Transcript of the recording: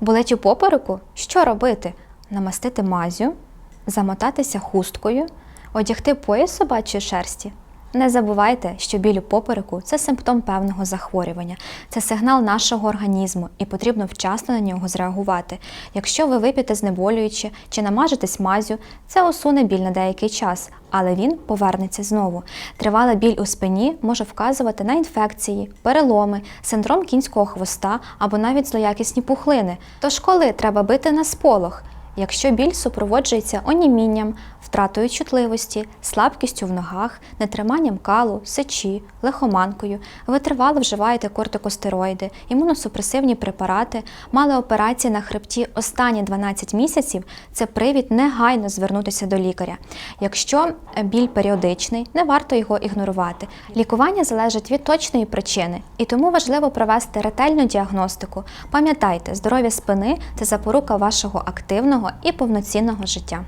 Болить у попереку? Що робити? Намастити мазю, замотатися хусткою, одягти пояс собачої шерсті. Не забувайте, що біль у попереку це симптом певного захворювання, це сигнал нашого організму, і потрібно вчасно на нього зреагувати. Якщо ви вип'єте знеболююче чи намажетесь мазю, це усуне біль на деякий час, але він повернеться знову. Тривалий біль у спині може вказувати на інфекції, переломи, синдром кінського хвоста або навіть злоякісні пухлини. Тож коли треба бити на сполох? Якщо біль супроводжується онімінням, втратою чутливості, слабкістю в ногах, нетриманням калу, сечі, лихоманкою, ви тривало вживаєте кортикостероїди, імуносупресивні препарати, мали операції на хребті останні 12 місяців, це привід негайно звернутися до лікаря. Якщо біль періодичний, не варто його ігнорувати. Лікування залежить від точної причини, і тому важливо провести ретельну діагностику. Пам'ятайте, здоров'я спини це запорука вашого активного і повноцінного життя.